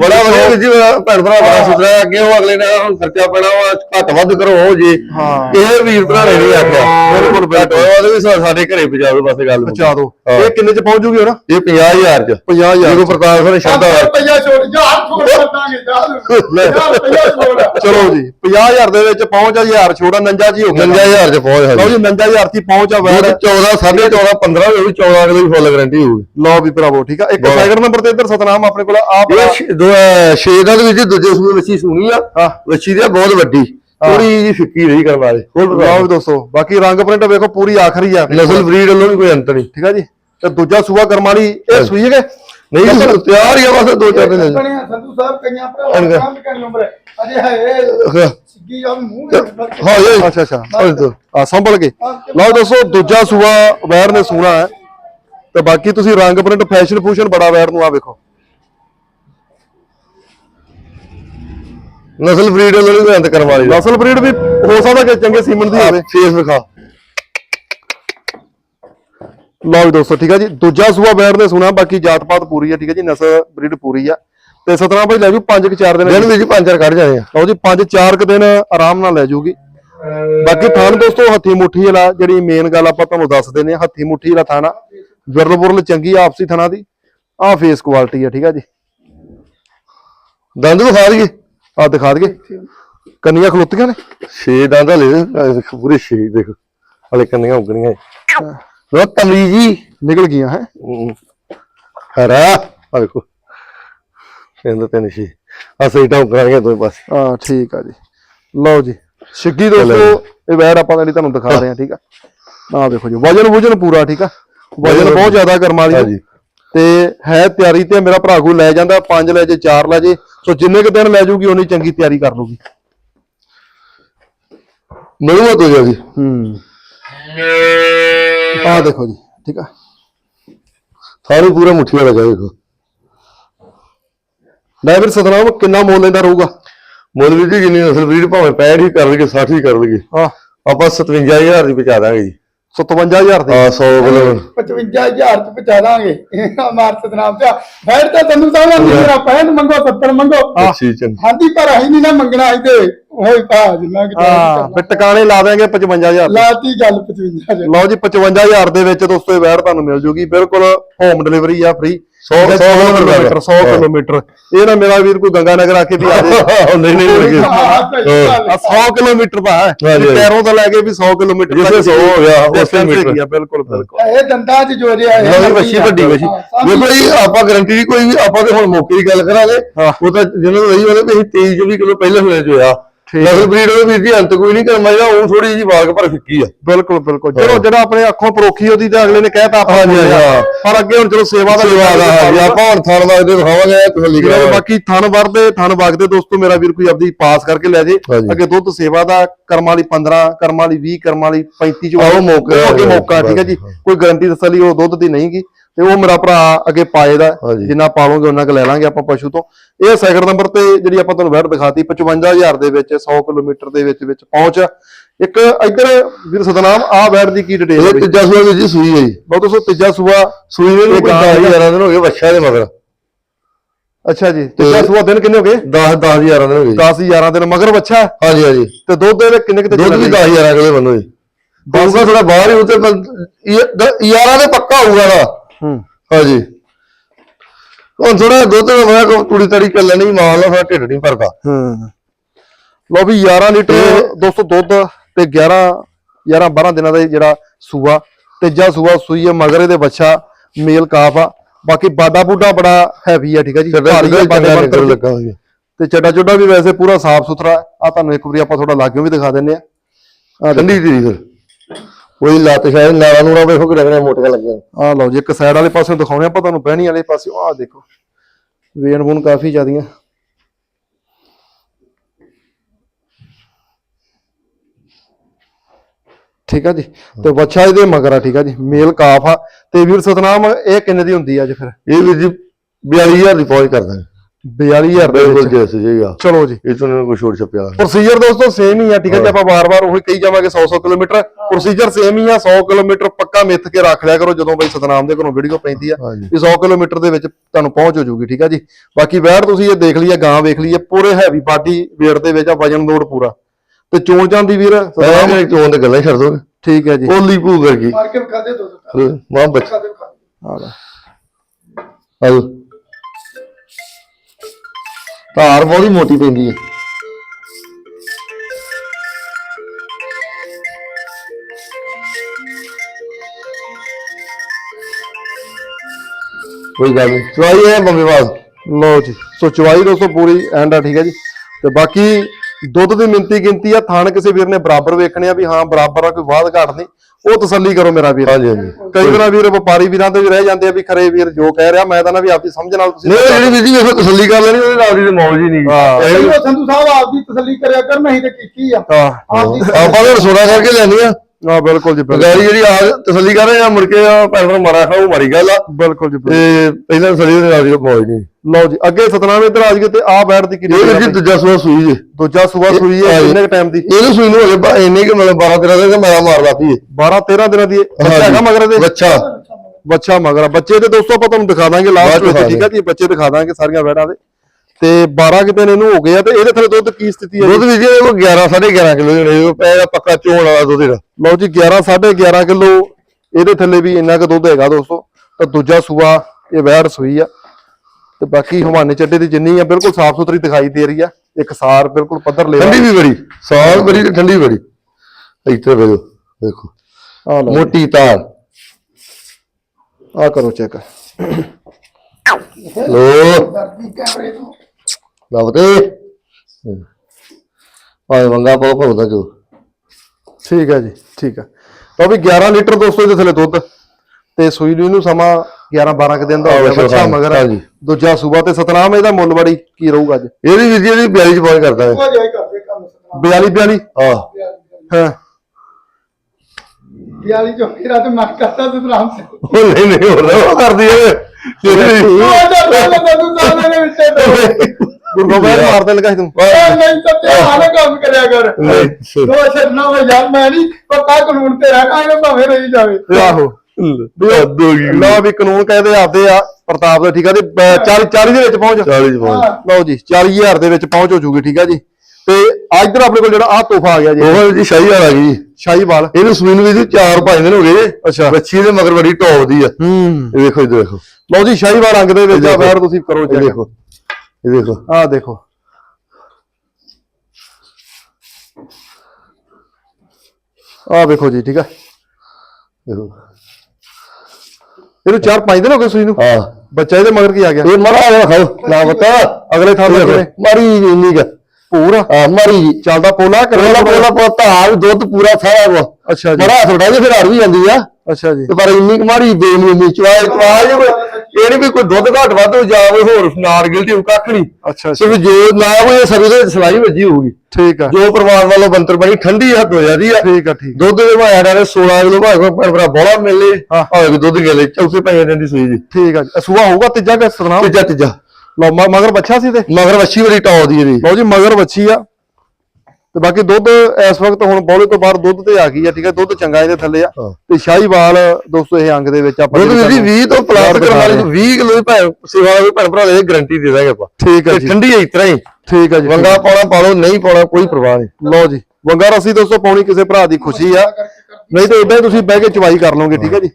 Speaker 2: ਬੜਾ ਵਧੀਆ ਜੀ ਭੈਣ ਭਰਾ ਬੜਾ ਸੁਧਰਾ ਅੱਗੇ ਉਹ ਅਗਲੇ ਨੇ ਹੁਣ ਖਰਚਾ ਪੈਣਾ ਵਾ ਘੱਟ ਵੱਧ ਕਰੋ ਹੋ ਜੇ। ਇਹ ਵੀਰ ਭਰਾ ਨੇ ਨਹੀਂ ਆਖਿਆ। ਬਿਲਕੁਲ ਬਿਲਕੁਲ। ਉਹਦੇ ਵੀ ਸਾਡੇ ਘਰੇ ਪਹੁੰਚਾ ਦਿਓ ਬਸ ਗੱਲ
Speaker 1: ਪਹੁੰਚਾ ਦਿਓ। ਇਹ ਕਿੰਨੇ ਚ ਪਹੁੰਚ ਜੂਗੀ ਹੁਣ?
Speaker 2: ਇਹ 50000 ਚ।
Speaker 1: 50000
Speaker 2: ਜਦੋਂ ਪ੍ਰਕਾਸ਼ ਹੋਣੇ ਸ਼ਰਧਾ
Speaker 3: ਰੁਪਈਆ ਛੋੜ ਯਾਰ ਛੋੜ ਦਾਂਗੇ ਯਾਰ ਯਾਰ ਰੁਪਈਆ ਛੋੜ।
Speaker 1: ਚਲੋ ਜੀ 50000 ਦੇ ਵਿੱਚ ਪਹੁੰਚ ਆ ਹਜ਼ਾਰ ਛੋੜਾ ਨੰਜਾ ਜੀ ਹੋ ਗਿਆ।
Speaker 2: 50000 ਚ ਪਹੁੰਚ
Speaker 1: ਲਓ ਜੀ ਨੰਜਾ ਹਜ਼ਾਰ ਦੀ ਪਹੁੰਚ ਆ ਵੈਰ।
Speaker 2: 14 14.5 15 ਹੋਵੇ 14 ਅਗਲੇ ਦੀ ਫੁੱਲ ਗਾਰੰਟੀ ਹੋਊਗੀ।
Speaker 1: ਲਓ ਵੀ ਭਰਾਵੋ ਠੀਕ ਆ? ਇੱਕ। ਸੈਕਿੰਡ ਨੰਬਰ ਤੇ ਇੱਧਰ ਸਤਨਾਮ ਆਪਣੇ ਕੋਲ ਆ ਬੜਾ
Speaker 2: ਇਹ ਛੇ- ਦੋ- ਵਿੱਚ ਦੂਜੇ ਸੂਏ ਵੱਛੀ ਸੁਣੀ ਆ।
Speaker 1: ਹਾਂ।
Speaker 2: ਵੱਛੀ ਦੀ ਬਹੁਤ ਵੱਡੀ। ਥੋੜੀ ਜਿਹੀ ਫਿੱਕੀ ਰਹੀ ਕਰਨ ਵਾਲੇ। ਹੋਰ
Speaker 1: ਲਓ ਵੀ ਦੋਸਤੋ ਬਾਕੀ ਰੰਗ ਪ੍ਰਿੰਟ ਵੇਖੋ ਪੂਰੀ ਆਖਰੀ ਆ।
Speaker 2: ਨਸਲ ਬਰੀਡ ਵੱਲੋਂ ਵੀ ਕੋਈ ਅੰਤ ਨਹੀਂ।
Speaker 1: ਠੀਕ ਆ ਜੀ? ਤੇ ਦੂਜਾ ਸੂਆ ਕਰਮਾਲੀ ਇਹ ਸੂਈ ਹੈਗੇ?
Speaker 2: ਨਹੀਂ ਜੀ, ਤਿਆਰ ਹੀ ਆ ਬਸ ਦੋ ਚਾਰ ਦਿਨ।
Speaker 3: ਬਣਿਆ ਸੰਧੂ ਸਾਹਿਬ ਕਈਆਂ ਭਰਾ ਕੰਮ ਕਰਨੀ ਉਮਰ ਹੈ। ਅਜੇ ਹੈ
Speaker 2: ਹਾਂ
Speaker 3: ਸਿੱਗੀ ਆ ਮੂੰਹ
Speaker 2: ਹਾਂ ਇਹ
Speaker 1: ਅੱਛਾ ਅੱਛਾ।
Speaker 2: ਹਾਂ ਜੀ।
Speaker 1: ਆ ਸੰਭਲ ਕੇ ਲਓ ਦੋਸਤੋ ਦੂਜਾ ਸੂਆ ਵੈਰ ਨੇ ਸੂਣਾ ਹੈ। ਤੇ ਬਾਕੀ ਤੁਸੀਂ ਰੰਗ ਪ੍ਰਿੰਟ ਫੈਸ਼ਨ ਫੂਸ਼ਨ ਬੜਾ ਵੈਰ ਨੂੰ ਆ ਵੇਖੋ।
Speaker 2: ਨਸਲ ਬਰੀਡ ਵੱਲੋਂ ਵੀ ਕੋਈ ਅੰਤ ਕਰਨ ਵਾਲੀ
Speaker 1: ਨਸਲ ਬਰੀਡ ਵੀ ਹੋ ਸਕਦਾ ਕਿ ਚੰਗੇ ਸੀਮਨ ਦੀ ਹੋਵੇ।
Speaker 2: ਫੇਸ ਵਿਖਾ।
Speaker 1: ਲਓ ਵੀ ਦੋਸਤੋ ਠੀਕ ਆ ਜੀ? ਦੂਜਾ ਸੂਆ ਵੈਰ ਨੇ ਸੁਣਾ ਬਾਕੀ ਜਾਤ ਪਾਤ ਪੂਰੀ ਆ ਠੀਕ ਆ ਜੀ? ਨਸਲ ਬਰੀਡ ਪੂਰੀ ਆ। ਤੇ ਸਤਨਾਮ ਭਾਈ ਲੈ ਜੂ 5 ਕਿ 4 ਦਿਨ
Speaker 2: ਦਿਨ ਵਿੱਚ ਪੰਜ ਚਾਰ ਕੱਢ ਜਾਣੇ ਆ।
Speaker 1: ਲਓ ਜੀ 5-4 ਕੁ ਦਿਨ ਆਰਾਮ ਨਾਲ ਲੈ ਜਾਊਗੀ ਬਾਕੀ ਥਾਣ ਦੋਸਤੋ ਹੱਥੀ ਮੁੱਠੀ ਵਾਲਾ ਜਿਹੜੀ ਮੇਨ ਗੱਲ ਆਪਾਂ ਤੁਹਾਨੂੰ ਦੱਸ ਦਿੰਦੇ ਆ ਹੱਥੀ ਮੁੱਠੀ ਵਾਲਾ ਥਾਣਾ। ਵਿਰਲ ਬੁਰਲ ਚੰਗੀ ਆ ਆਪਸੀ ਥਾਣਾ ਦੀ। ਆਹ ਫੇਸ ਕੁਆਲਿਟੀ ਆ ਠੀਕ ਆ ਜੀ।
Speaker 2: ਦੰਦ ਵਿਖਾ ਦਈਏ।
Speaker 1: ਆ ਦਿਖਾ ਦਈਏ। ਕੰਨੀਆਂ ਖਲੋਤੀਆਂ ਨੇ?
Speaker 2: ਛੇ ਦੰਦ ਹਲੇ ਪੂਰੇ ਛੇ ਦੇਖ। ਹਲੇ ਕੰਨੀਆਂ ਉਗਣੀਆਂ ਲੋ ਤਮਲੀ ਜੀ।
Speaker 1: ਨਿਕਲ ਗਈਆਂ ਹੈ?
Speaker 2: ਹਰਾ ਆ ਵੇਖੋ ਇਹਦਾ ਤਿੰਨ ਛੇ। ਆ ਸਹੀਟਾਂ ਉਗਣੀਆਂ ਦੋਵੇਂ ਪਾਸੇ।
Speaker 1: ਆ ਠੀਕ ਆ ਜੀ। ਲਓ ਜੀ। ਛਿੱਗੀ ਦੋਸਤੋ ਇਹ ਵੈੜ ਆਪਾਂ ਜਿਹੜੀ ਤੁਹਾਨੂੰ ਦਿਖਾ ਰਹੇ ਆ ਠੀਕ ਆ? ਆ ਦੇਖੋ ਜੀ। ਵਜਨ ਵੁਜਨ ਪੂਰਾ ਠੀਕ ਆ? ਵਜਨ ਬਹੁਤ ਜ਼ਿਆਦਾ ਕਰਮਾ ਦੀ
Speaker 2: ਹਾਂਜੀ।
Speaker 1: ਤੇ ਹੈ ਤਿਆਰੀ ਤੇ ਮੇਰਾ ਭਰਾ ਕੋ ਲੈ ਜਾਂਦਾ ਪੰਜ ਲੈ ਜੇ ਚਾਰ ਲੈ ਜੇ ਸੋ ਜਿੰਨੇ ਕੁ ਦਿਨ ਲੈ ਜੂਗੀ ਉਨੀ ਚੰਗੀ ਤਿਆਰੀ ਕਰ ਲੂਗੀ।
Speaker 2: ਮਨੂਆ ਤੋਂ ਜੀ
Speaker 1: ਹੂੰ। ਆ ਦੇਖੋ ਜੀ ਠੀਕ ਆ।
Speaker 2: ਸਾਰੇ ਪੂਰਾ ਮੁੱਠੀ ਵਾਲਾ ਜਾ ਵੇਖੋ
Speaker 1: ਲੈ ਫਿਰ ਸਤਨਾਮ ਕਿੰਨਾ ਮੁੱਲ ਲੈਂਦਾ ਰਹੂਗਾ?
Speaker 2: ਮੁੱਲ ਵੀ ਜੀ ਜਿੰਨੀ ਨਸਲ ਬਰੀਡ ਭਾਵੇਂ 65 ਹੀ ਕਰ ਲਈਏ 60 ਹੀ ਕਰ ਲਈਏ
Speaker 1: ਹਾਂ
Speaker 2: ਆਪਾਂ 57000 ਦੀ ਪਹੁੰਚਾ ਦਾਂਗੇ ਜੀ।
Speaker 1: 57000 ਦੇ।
Speaker 2: ਆ 100 ਕਿਲੋ
Speaker 3: 55000 ਚ ਪਹੁੰਚਾ ਦਾਂਗੇ ਮਾਰ ਸਤਨਾਮ ਤੇ। ਬੈਠ ਤਾਂ ਤੈਨੂੰ ਤਾਂ ਉਹਨਾਂ ਮੇਰਾ 65 ਮੰਗੋ 70 ਮੰਗੋ।
Speaker 2: ਅੱਛੀ ਚੰਗੀ।
Speaker 3: ਹਾਂਜੀ ਪਰ ਅਸੀਂ ਨਹੀਂ ਨਾ ਮੰਗਣਾ ਤੇ ਹੋਈ ਪਾ ਜਿੰਨਾ ਕਿ
Speaker 1: ਹਾਂ ਫਿਰ ਟਿਕਾਣੇ ਲਾ ਦੇਾਂਗੇ 55000 ਦੇ।
Speaker 3: ਲਾਤੀ ਗੱਲ 55000
Speaker 1: ਲਓ ਜੀ 55000 ਦੇ ਵਿੱਚ ਦੋਸਤੋ ਇਹ ਵੈੜ ਤੁਹਾਨੂੰ ਮਿਲ ਜੂਗੀ। ਬਿਲਕੁਲ ਹੋਮ ਡਿਲੀਵਰੀ ਆ ਫ੍ਰੀ
Speaker 2: ਸੌ- ਸੌ ਕਿਲੋਮੀਟਰ
Speaker 1: 100 ਕਿਲੋਮੀਟਰ। ਇਹ ਨਾ ਮੇਰਾ ਵੀਰ ਕੋਈ ਗੰਗਾ ਨਗਰ ਆ ਕੇ ਵੀ ਆ ਜਾਏ
Speaker 2: ਨਹੀਂ ਨਹੀਂ ਲੱਗੇ
Speaker 1: ਆ 100 ਕਿਲੋਮੀਟਰ ਦਾ ਹੈ
Speaker 2: ਹਾਂਜੀ, ਹਾਂਜੀ।
Speaker 1: ਪੈਰੋਂ ਤੋਂ ਲੈ ਕੇ ਵੀ 100 ਕਿਲੋਮੀਟਰ
Speaker 2: ਜਿੱਥੇ
Speaker 1: ਤੱਕ
Speaker 2: 100 ਹੋ ਗਿਆ, ਉਸੇ
Speaker 1: distance
Speaker 2: ਮੀਟਰ।
Speaker 1: ਹੈਗੀ ਆ, ਬਿਲਕੁਲ ਬਿਲਕੁਲ।
Speaker 3: ਇਹ ਦੰਦਾਂ 'ਚ ਜੋ ਰਿਹਾ
Speaker 2: ਲਓ ਜੀ ਵੱਛੀ ਵੱਡੀ ਵੱਛੀ। ਵੇਖੋ ਜੀ ਆਪਾਂ ਗਾਰੰਟੀ ਨਹੀਂ ਕੋਈ ਵੀ ਆਪਾਂ ਤੇ ਹੁਣ ਮੌਕੇ ਦੀ ਗੱਲ ਕਰਾਂਗੇ।
Speaker 1: ਹਾਂ।
Speaker 2: ਉਹ ਤਾਂ ਜਿਹਨਾਂ ਨੂੰ ਰਹੀ ਉਹਨੇ ਵੀ ਅਸੀਂ 23 24 ਕਿਲੋ ਪਹਿਲੇ ਹੋਇਆ
Speaker 1: ਠੀਕ
Speaker 2: ਨਸਲ ਬਰੀਡ ਉਹ ਵੀਰ ਜੀ ਅੰਤ ਕੋਈ ਨਹੀਂ ਕਰਮਾ ਜਿਹੜਾ ਉਹ ਥੋੜੀ ਜਿਹੀ ਵਾਗ ਪਰ ਫਿੱਕੀ ਆ।
Speaker 1: ਬਿਲਕੁਲ ਬਿਲਕੁਲ। ਚਲੋ ਜਿਹੜਾ ਆਪਣੇ ਅੱਖੋਂ ਪਰੋਖੀ ਉਹਦੀ ਤਾਂ ਅਗਲੇ ਨੇ ਕਹਿਤਾ ਆਪਾਂ
Speaker 2: ਹਾਂਜੀ। ਹਾਂ।
Speaker 1: ਪਰ ਅੱਗੇ ਹੁਣ ਚਲੋ ਸੇਵਾ ਦਾ
Speaker 2: ਸੇਵਾ ਦਾ ਹਾਂਜੀ ਆਪਾਂ ਹੁਣ ਥਾਣ ਵਾਗਦੇ ਦਿਖਾਵਾਂਗੇ ਤਸੱਲੀ ਕਰਾਂਗੇ
Speaker 1: ਬਾਕੀ ਥਣ ਵਰਦੇ ਥਣ ਵਗਦੇ ਦੋਸਤੋ ਮੇਰਾ ਵੀਰ ਕੋਈ ਆਪਦੀ ਪਾਸ ਕਰਕੇ ਲੈ ਜੇ। ਅੱਗੇ ਦੁੱਧ ਸੇਵਾ ਦਾ ਕਰਮਾਂ ਵਾਲੀ 15 ਕਰਮਾਂ ਵਾਲੀ 20 ਕਰਮਾਂ ਵਾਲੀ 35 ਚ
Speaker 2: ਆਹੋ ਮੌਕੇ
Speaker 1: ਅੱਗੇ ਮੌਕਾ ਠੀਕ ਹੈ ਜੀ। ਕੋਈ ਗਾਰੰਟੀ ਤਸੱਲੀ ਉਹ ਦੁੱਧ ਦੀ ਨਹੀਂਗੀ ਤੇ ਉਹ ਮੇਰਾ ਭਰਾ ਅੱਗੇ ਪਾਏ ਦਾ। ਜਿੰਨਾ ਪਾਲੋਗੇ ਉਹਨਾਂ ਕ ਲੈ ਲਾਂਗੇ ਆਪਾਂ ਪਸ਼ੂ ਤੋਂ। ਇਹ ਸੈਕਿੰਡ ਨੰਬਰ ਤੇ ਜਿਹੜੀ ਆਪਾਂ ਤੁਹਾਨੂੰ ਵੈਟ ਦਿਖਾਤੀ 55000 ਦੇ ਵਿੱਚ 100 ਕਿਲੋਮੀਟਰ ਦੇ ਵਿੱਚ ਵਿੱਚ ਪਹੁੰਚ ਇੱਕ ਇੱਧਰ ਵੀਰ ਸਤਨਾਮ ਆ ਵੈਟ ਦੀ ਕੀ ਡਿਟੇਲ ਹੈ
Speaker 2: ਤੀਜਾ ਸੂਆ ਵੀਰ ਜੀ ਸੂਈ ਹੈ ਜੀ।
Speaker 1: ਬਹੁਤ ਦੋਸਤੋ ਤੀਜਾ ਸੂਆ
Speaker 2: ਸੂਈ ਨੇ
Speaker 1: ਇਹ
Speaker 2: ਕੋਈ
Speaker 1: ਗਾਂ
Speaker 2: 10 11 ਦਿਨ ਹੋ ਗਏ ਵੱਛਾ ਦੇ ਮਗਰ।
Speaker 1: ਅੱਛਾ ਜੀ ਤੀਜਾ ਸੂਆ ਦਿਨ ਕਿੰਨੇ ਹੋ ਗਏ?
Speaker 2: 10 10 11 ਦਿਨ ਹੋ ਗਏ
Speaker 1: 10 11 ਦਿਨ ਮਗਰ ਹੈ
Speaker 2: ਹਾਂਜੀ ਹਾਂਜੀ।
Speaker 1: ਤੇ ਦੁੱਧ ਦੇ ਕਿੰਨੇ ਕਿਤੇ
Speaker 2: ਦੁੱਧ ਵੀ 10 11 ਕਿਲੋ ਬੰਨੋ ਜੀ। ਦਊਗਾ ਥੋੜਾ ਬਾਹਰ ਹੀ ਉਤੇ 11 ਦੇ ਪੱਕਾ ਹੋਊਗਾ ਦਾ
Speaker 1: ਹੂੰ।
Speaker 2: ਹਾਂਜੀ। ਹੁਣ ਥੋੜਾ ਦੁੱਧ ਮੈਂ ਕੋ ਤੂੜੀ ਤੜੀ ਕਰ ਲੈਣੀ ਮਾਲ ਲਾ ਫਿਰ ਢਿੱਡ ਨਹੀਂ ਭਰਦਾ।
Speaker 1: ਹਾਂ। ਲਓ ਵੀ 11 ਲੀਟਰ ਦੋਸਤੋ ਦੁੱਧ ਤੇ 11 11 12 ਦਿਨਾਂ ਦਾ ਜਿਹੜਾ ਸੂਆ ਤੀਜਾ ਸੂਆ ਸੂਈ ਹੈ ਮਗਰ ਇਹਦੇ ਬੱਚਾ ਮੇਲ ਕਾਫ ਆ। ਬਾਕੀ ਬਾਡਾ ਬੂਡਾ ਬੜਾ ਹੈਵੀ ਆ ਠੀਕ ਆ ਜੀ? ਭਾਰੀ ਆ, ਬਾਡੇ ਦੀ।
Speaker 2: ਲੱਗਾ ਹੋਇਆ।
Speaker 1: ਤੇ ਚੱਡਾ ਚੁੱਡਾ ਵੀ ਵੈਸੇ ਪੂਰਾ ਸਾਫ਼ ਸੁਥਰਾ ਆ ਤੁਹਾਨੂੰ ਇੱਕ ਵਾਰੀ ਆਪਾਂ ਥੋੜਾ ਲਾਗਿਓ ਵੀ ਦਿਖਾ ਦਿੰਨੇ ਆ। ਆ
Speaker 2: ਠੰਡੀ ਫਿਰ। ਕੋਈ ਲੱਤ ਸ਼ਾਇਦ ਨਾਲਾ ਨੂੜਾ ਵੇਖੋ ਕਿ ਲੱਗਣਾ ਮੋਟੀਆਂ ਲੱਗੀਆਂ
Speaker 1: ਆ ਲਓ ਜੀ ਇੱਕ ਸਾਈਡ ਵਾਲੇ ਪਾਸੇ ਦਿਖਾਉਣੇ ਆਪਾਂ ਤੁਹਾਨੂੰ ਬਹਿਣੀ ਵਾਲੇ ਪਾਸੇ। ਆ ਦੇਖੋ ਵੇਨ ਵੂਨ ਕਾਫੀ ਜ਼ਿਆਦੀਆਂ। ਠੀਕ ਆ ਜੀ? ਤੇ ਬੱਚਾ ਇਹਦੇ ਮਗਰ ਆ ਠੀਕ ਆ ਜੀ? ਮੇਲ ਕਾਫ ਆ। ਤੇ ਵੀਰ ਸਤਨਾਮ ਇਹ ਕਿੰਨੇ ਦੀ ਹੁੰਦੀ ਆ ਅੱਜ ਫਿਰ?
Speaker 2: ਇਹ ਵੀਰ ਜੀ 42000 ਦੀ ਪਹੁੰਚ ਕਰ ਦਾਂਗੇ
Speaker 1: 42000 ਦੇ
Speaker 2: ਬਿਲਕੁਲ
Speaker 1: ਵਿੱਚ।
Speaker 2: ਜੈਸ ਜੀਗਾ
Speaker 1: ਚਲੋ ਜੀ।
Speaker 2: ਇਹ ਤੋਂ ਕੋਈ ਛੋੜ ਛੱਪਿਆ।
Speaker 1: ਪ੍ਰੋਸੀਜਰ ਦੋਸਤੋ ਸੇਮ ਹੀ ਆ ਠੀਕ ਹੈ ਜੀ ਆਪਾਂ ਵਾਰ-ਵਾਰ ਉਹੀ ਕਹੀ ਜਾਵਾਂਗੇ 100-100 ਕਿਲੋਮੀਟਰ। ਪ੍ਰੋਸੀਜਰ ਸੇਮ ਹੀ ਆ 100 ਕਿਲੋਮੀਟਰ ਪੱਕਾ ਮਿੱਥ ਕੇ ਰੱਖ ਲਿਆ ਕਰੋ ਜਦੋਂ ਬਈ ਸਤਨਾਮ ਦੇ ਘਰੋਂ ਵੀਡੀਓ ਪੈਂਦੀ ਆ
Speaker 2: ਹਾਂਜੀ।
Speaker 1: ਵੀ 100 ਕਿਲੋਮੀਟਰ ਦੇ ਵਿੱਚ ਤੁਹਾਨੂੰ ਪਹੁੰਚ ਹੋ ਜਾਊਗੀ ਠੀਕ ਆ ਜੀ। ਬਾਕੀ ਵੈੜ ਤੁਸੀਂ ਇਹ ਦੇਖ ਲਈਏ ਗਾਂ ਵੇਖ ਲਈਏ ਪੂਰੇ ਹੈਵੀ weight ਦੇ ਵਿੱਚ ਆ ਵਜਨ ਲੋਡ ਪੂਰਾ। ਤੇ ਚੋਣ ਜਾਂਦੀ ਵੀਰ ਸਤਨਾਮ?
Speaker 2: ਚੋਣ ਤੇ ਗੱਲਾਂ ਹੀ ਛੱਡ ਦੋਗੇ।
Speaker 1: ਠੀਕ ਹੈ ਜੀ।
Speaker 2: ਓਲੀ ਭੂ
Speaker 3: ਦੇ ਦੋ ਦੋ
Speaker 2: ਮਾਂ ਬੱਚ।
Speaker 3: ਦੇ ਦੇ।
Speaker 2: ਆਲੋ ਧਾਰ ਬੜੀ ਮੋਟੀ ਪੈਂਦੀ ਹੈ ਕੋਈ ਗੱਲ ਨਹੀਂ ਚਵਾਈ ਹੈ ਮੰਮੀ ਬਾਸ
Speaker 1: ਲਓ ਜੀ, ਸੋ ਚਵਾਈ ਦੋਸਤੋ ਪੂਰੀ ਐਂਡ ਆ, ਠੀਕ ਹੈ ਜੀ। ਤੇ ਬਾਕੀ ਦੁੱਧ ਦੀ ਮਿੰਤੀ ਗਿਣਤੀ ਆ, ਥਾਣ ਕਿਸੇ ਵੀਰ ਨੇ ਬਰਾਬਰ ਵੇਖਣੇ ਆ ਵੀ ਹਾਂ, ਬਰਾਬਰ ਆ, ਕੋਈ ਵਾਧ ਘਾਟ ਨਹੀਂ। ਉਹ ਤਸੱਲੀ ਕਰੋ ਮੇਰਾ ਵੀਰ।
Speaker 2: ਹਾਂਜੀ ਹਾਂਜੀ।
Speaker 1: ਕਈ ਵਾਰ ਵੀਰ ਵਪਾਰੀ ਵੀਰਾਂ ਦੇ ਵੀ ਰਹਿ ਜਾਂਦੇ ਆ ਵੀ ਖਰੇ ਵੀਰ ਜੋ ਕਹਿ ਰਿਹਾ ਮੈਂ ਤਾਂ ਨਾ ਵੀ ਆਪਦੀ ਸਮਝ ਨਾਲ ਤੁਸੀਂ
Speaker 2: ਨਹੀਂ ਜਿਹੜੀ ਵਿਧੀ ਵੇਖੋ ਤਸੱਲੀ ਕਰ ਲੈਣੀ ਉਹਦੇ ਨਾਲ ਦੀ ਤੇ ਮੌਜ ਹੀ ਨਹੀਂ।
Speaker 1: ਹਾਂ।
Speaker 3: ਸੰਧੂ ਸਾਹਿਬ ਆਪਦੀ ਤਸੱਲੀ ਕਰਿਆ ਕਰ ਨਹੀਂ ਤੇ ਕੀਤੀ ਆ।
Speaker 1: ਹਾਂ।
Speaker 2: ਆਪਾਂ ਤਾਂ ਸੋਨਾ ਕਰਕੇ ਲੈਣੀ ਆ।
Speaker 1: ਹਾਂ ਬਿਲਕੁਲ ਜੀ ਬਿਲਕੁਲ।
Speaker 2: ਗਾੜੀ ਜਿਹੜੀ ਆ ਤਸੱਲੀ ਕਰ ਰਹੇ ਆ ਮੁੜ ਕੇ ਆ ਭੈਣ ਭਰਾ ਮਾਰਾ ਖਾਓ ਮਾਰੀ ਗੱਲ ਆ।
Speaker 1: ਬਿਲਕੁਲ ਜੀ ਬਿਲਕੁਲ।
Speaker 2: ਤੇ ਪਹਿਲਾਂ ਤਸੱਲੀ ਦੇ ਨਾਲ ਦੀ ਮੌਜ ਨਹੀਂ
Speaker 1: ਲਓ ਜੀ ਅੱਗੇ ਸਤਨਾਮ ਇੱਧਰ ਆ ਜਗੇ ਤੇ ਆ ਬੈਠ ਦੀ ਕਿੰਨੀ
Speaker 2: ਇਹ ਜੀ
Speaker 1: ਆ
Speaker 2: ਦੂਜਾ ਸੂਆ ਸੂਈ ਜੇ।
Speaker 1: ਦੂਜਾ ਸੂਆ ਸੂਈ ਹੈ। ਕਿੰਨੇ ਟਾਈਮ ਦੀ?
Speaker 2: ਇਹਨੂੰ ਸੂਈ ਨੂੰ ਹੋ ਬਾ- ਇੰਨੇ ਕਿ ਮਤਲਬ 12 13 ਦਿਨ ਦਾ ਮੇਰਾ ਮਾਰਦਾ ਪਈ
Speaker 1: 12 13 ਦਿਨਾਂ ਦੀ ਇਹ। ਬੱਚਾ ਹੈਗਾ ਮਗਰ ਦੇ
Speaker 2: ਬੱਚਾ।
Speaker 1: ਬੱਚਾ ਮਗਰ ਆ। ਬੱਚੇ ਤੇ ਦੋਸਤੋ ਆਪਾਂ ਤੁਹਾਨੂੰ ਦਿਖਾ ਦਾਂਗੇ ਲਾਸਟ
Speaker 2: ਬਾਅਦ
Speaker 1: ਵਿੱਚ ਠੀਕ ਹੈ ਜੀ? ਬੱਚੇ ਦਿਖਾ ਦਾਂਗੇ ਸਾਰੀਆਂ ਵੈੜਾਂ ਦੇ। ਤੇ 12 ਕਿਤੇ ਨੇ ਇਹਨੂੰ ਹੋ ਗਏ ਆ ਤੇ ਇਹਦੇ ਥੱਲੇ ਦੁੱਧ ਕੀ ਸਥਿਤੀ ਹੈ
Speaker 2: ਦੁੱਧ ਵੀ ਜੀ ਉਹ 11 11.5 ਕਿਲੋ ਉਹ ਪੈਗਾ ਪੱਕਾ ਚੋਣ ਵਾਲਾ ਦੁੱਧ ਇਹਦਾ।
Speaker 1: ਲਓ ਜੀ 11 11.5 ਕਿਲੋ ਇਹਦੇ ਥੱਲੇ ਵੀ ਇੰਨਾ ਕੁ ਦੁੱਧ ਹੈਗਾ ਦੋਸਤੋ ਤਾਂ ਦੂਜਾ ਸੂਆ ਇਹ ਵੈੜ ਸੂਈ ਆ। ਤੇ ਬਾਕੀ ਹਵਾਨੇ ਚੱਡੇ ਦੀ ਜਿੰਨੀ ਆ ਬਿਲਕੁਲ ਸਾਫ਼ ਸੁਥਰੀ ਦਿਖਾਈ ਦੇ ਰਹੀ ਆ। ਇੱਕ ਸਾਰ ਬਿਲਕੁਲ ਪੱਧਰ ਲੈ
Speaker 2: ਠੰਡੀ ਵੀ ਬੜੀ ਸਾਲ ਬੜੀ ਤੇ ਠੰਡੀ ਬੜੀ। ਇੱਥੇ ਵੇਖੋ ਦੇਖੋ
Speaker 1: ਆ ਲਓ
Speaker 2: ਮੋਟੀ ਤਾਰ।
Speaker 1: ਆ ਕਰੋ ਚੈੱਕ।
Speaker 2: ਲੋ
Speaker 3: ਤੋਂ
Speaker 2: ਲਵਤੇ ਆਏ ਵੰਗਾ ਪਾਉ ਭਰਦਾ ਜੋ
Speaker 1: ਠੀਕ ਹੈ ਜੀ ਠੀਕ ਹੈ। ਤਾਂ ਵੀ 11 ਲੀਟਰ ਦੋਸਤੋ ਇਹਦੇ ਥੱਲੇ ਦੁੱਧ। ਤੇ ਸੂਈ ਨੂੰ ਇਹਨੂੰ ਸਮਾਂ 11 12 ਕੁ ਦਿਨ ਦਾ ਹੋ ਗਿਆ ਬੱਚਾ ਮਗਰ। ਦੂਜਾ ਸੂਬਾ ਤੇ ਸਤਨਾਮ ਇਹਦਾ ਮੁੱਲ ਬੜੀ ਕੀ ਰਹੂਗਾ ਅੱਜ?
Speaker 2: ਇਹਦੀ ਵੀ ਜੀ ਇਹਦੀ 42 ਚ ਪਹੁੰਚ ਕਰਦਾ ਹੈ।
Speaker 3: ਉਹ ਜਾਈ ਕਰਦੇ ਕੰਮ ਸਤਨਾਮ।
Speaker 1: 42 42
Speaker 2: ਆ
Speaker 1: ਹਾਂ।
Speaker 3: ਬਿਆਲੀ ਜੋ ਮੇਰਾ ਤੇ ਮਨ ਕਰਦਾ ਸਤਨਾਮ ਸਿੰਘ।
Speaker 2: ਉਹ ਨਹੀਂ ਨਹੀਂ ਹੋਰ ਉਹ ਕਰਦੀ ਹੈ। ਇਹਦੀ-
Speaker 3: ਉਹ ਸੰਧੂ ਸਾਹਿਬ ਨੇ ਵਿੱਚ (laughs) ਤੇ
Speaker 1: ਗੁਰੂ ਗੋਬਿੰਦ ਮਾਰ ਦੇ ਲਗਾ ਸੀ ਤੂੰ
Speaker 3: ਉਹ ਨਹੀਂ ਤਾਂ ਧਿਆਨ ਨਾਲ ਕੰਮ ਕਰਿਆ ਕਰ। ਦੋ ਛੱਡਣਾ ਹੋਵੇ ਯਾਰ ਮੈਂ ਨਹੀਂ ਪੱਕਾ ਕਾਨੂੰਨ ਤੇ ਰਹਿਣਾ ਭਾਵੇਂ ਰਹੀ ਜਾਵੇ।
Speaker 1: ਆਹੋ। ਲਓ ਵੀ ਕਾਨੂੰਨ ਕਹਿੰਦੇ ਆਪਦੇ ਆ ਪ੍ਰਤਾਪ ਦੇ ਠੀਕ ਆ ਜੀ 40 40 ਦੇ ਵਿੱਚ ਪਹੁੰਚ।
Speaker 2: 40 ਚ ਪਹੁੰਚ।
Speaker 1: ਲਓ ਜੀ 40000 ਦੇ ਵਿੱਚ ਪਹੁੰਚ ਹੋ ਜੂਗੀ ਠੀਕ ਆ ਜੀ। ਤੇ ਇੱਧਰ ਆਪਣੇ ਕੋਲ ਜਿਹੜਾ ਆ ਤੋਹਫਾ ਆ ਗਿਆ ਜੀ।
Speaker 2: ਉਹ ਜੀ ਸ਼ਾਹੀ ਵਾਲਾ ਗਈ
Speaker 1: ਸ਼ਾਹੀਵਾਲ।
Speaker 2: ਇਹਨੂੰ ਨੂੰ ਵੀ ਜੀ 4-5 ਦਿਨ ਹੋ ਗਏ ਜੇ।
Speaker 1: ਅੱਛਾ।
Speaker 2: ਬੱਚੀ ਦੇ ਮਗਰ ਬੜੀ ਟੌਪ ਦੀ ਆ।
Speaker 1: ਹੂੰ।
Speaker 2: ਇਹ ਦੇਖੋ ਇੱਧਰ ਦੇਖੋ
Speaker 1: ਲਓ ਜੀ ਸ਼ਾਹੀਵਾਲ ਰੰਗ ਦੇ ਵਿੱਚ ਆ। ਬੈਰ ਤੁਸੀਂ ਕਰੋ
Speaker 2: ਇਹ
Speaker 1: ਚੈੱਕ।
Speaker 2: ਦੇਖੋ ਇਹ ਦੇਖੋ।
Speaker 1: ਆ ਦੇਖੋ। ਆ ਵੇਖੋ ਜੀ ਠੀਕ ਆ?
Speaker 2: ਦੇਖੋ।
Speaker 1: ਇਹਨੂੰ 4 5 ਦਿਨ ਹੋ ਗਏ ਸੂਈ ਨੂੰ?
Speaker 2: ਹਾਂ।
Speaker 1: ਬੱਚਾ ਇਹਦੇ ਮਗਰ ਕੀ ਆ ਗਿਆ?
Speaker 2: ਇਹ ਮਰਾ ਆ ਖਾਓ। ਨਾ ਬਤਾ
Speaker 1: ਅਗਲੇ ਥਾਂ ਤੇ ਕਿਵੇਂ?
Speaker 2: ਮਾਰੀ ਇੰਨੀ ਕ।
Speaker 1: ਪੂਰਾ
Speaker 2: ਆ। ਮਾਰੀ ਜੀ
Speaker 1: ਚੱਲਦਾ ਪੋਲਾ
Speaker 2: ਕਰੋਲਾ ਪੋਲਾ ਪੋਤਾ ਆ ਦੁੱਧ ਪੂਰਾ ਸਾਰਾ ਕੋ
Speaker 1: ਅੱਛਾ ਜੀ।
Speaker 2: ਮਰਾ ਥੋੜਾ ਜਿਹਾ ਫਿਰ ਹੜ ਵੀ ਜਾਂਦੀ ਆ।
Speaker 1: ਅੱਛਾ ਜੀ।
Speaker 2: ਤੇ ਪਰ ਇੰਨੀ ਕੁ ਮਾਰੀ ਬੇਮੀ ਚਵਾਏ ਚਵਾ ਜੇ ਕੋਈ ਇਹ ਨਹੀਂ ਵੀ ਕੋਈ ਦੁੱਧ ਘੱਟ ਵੱਧ ਹੋ ਜਾਵੇ ਹੋਰ ਨਾਰ ਗਿਲਟੀ ਕੱਖ ਨਹੀਂ
Speaker 1: ਅੱਛਾ
Speaker 2: ਸਿਰਫ ਜੋ ਨਾ ਕੋਈ ਸਰੂ ਦੇ ਸਲਾਈ ਵੱਜੀ ਹੋਊਗੀ।
Speaker 1: ਠੀਕ ਆ।
Speaker 2: ਜੋ ਪਰਿਵਾਰ ਵੱਲੋਂ ਬੰਤਰ ਬਣੀ ਠੰਡੀ ਹੱਦ ਹੋ ਜਾਂਦੀ ਆ।
Speaker 1: ਠੀਕ ਆ ਠੀਕ।
Speaker 2: ਦੁੱਧ ਦੇ ਭਾਇਆ ਡਾਰੇ 16 ਕਿਲੋ ਭਾਇਆ ਕੋਈ ਭਰਾ ਬੋਲਾ ਮਿਲੇ
Speaker 1: ਹਾਂ।
Speaker 2: ਭਾਵੇਂ ਦੁੱਧ ਗੇਲੇ ਚੌਥੇ ਪੈਸੇ ਦਿੰਦੀ ਸੂਈ ਦੀ।
Speaker 1: ਠੀਕ ਆ ਜੀ। ਅਸੂਆ ਹੋਊਗਾ ਤੀਜਾ ਕਿ ਸਤਨਾਮ
Speaker 2: ਤੀਜਾ ਤੀਜਾ।
Speaker 1: ਲਓ ਮਗਰ ਬੱਚਾ ਸੀ ਤੇ?
Speaker 2: ਮਗਰ ਵੱਛੀ ਬੜੀ ਟੌਪ ਦੀ ਇਹਦੀ।
Speaker 1: ਲਓ ਜੀ ਮਗਰ ਬੱਚੀ ਆ। ਤੇ ਬਾਕੀ ਦੁੱਧ ਇਸ ਵਕਤ ਹੁਣ ਬੌਲੇ ਤੋਂ ਬਾਅਦ ਦੁੱਧ ਤੇ ਆ ਗਈ ਆ ਠੀਕ ਆ? ਦੁੱਧ ਚੰਗਾ ਇਹਦੇ ਥੱਲੇ ਆ।
Speaker 2: ਹਾਂ।
Speaker 1: ਤੇ ਸ਼ਾਹੀਵਾਲ ਦੋਸਤੋ ਇਹ ਅੰਗ ਦੇ ਵਿੱਚ ਆਪਾਂ
Speaker 2: ਦੁੱਧ ਦੀ 20 ਤੋਂ ਪਲੱਸ ਕਰਨ ਵਾਲੀ
Speaker 1: ਦਿਖਾ
Speaker 2: 20 ਕਿਲੋ ਦੀ ਭੈਣ ਸੇਵਾ ਵਾਲੇ ਭੈਣ ਭਰਾ ਦੇ ਗਾਰੰਟੀ ਦੇ ਦਾਂਗੇ ਆਪਾਂ।
Speaker 1: ਠੀਕ
Speaker 2: ਤੇ
Speaker 1: ਜੀ।
Speaker 2: ਠੰਡੀ ਹੈ ਇਸ ਤਰ੍ਹਾਂ ਹੀ।
Speaker 1: ਠੀਕ ਆ ਜੀ।
Speaker 2: ਵੰਗਾ ਪਾਉਣਾ ਪਾ ਲਓ ਨਹੀਂ ਪਾਉਣਾ ਕੋਈ ਪਰਵਾਹ ਨਹੀਂ।
Speaker 1: ਲਓ ਜੀ। ਵੰਗਾ ਰਸੀ ਦੋਸਤੋ ਪਾਉਣੀ ਕਿਸੇ ਭਰਾ ਦੀ ਖੁਸ਼ੀ ਆ। ਨਹੀਂ ਤੇ ਇਦਾਂ ਹੀ ਤੁਸੀਂ ਬਹਿ ਕੇ ਚਵਾਈ ਕਰ ਲਓਗੇ ਠੀਕ ਆ ਜੀ।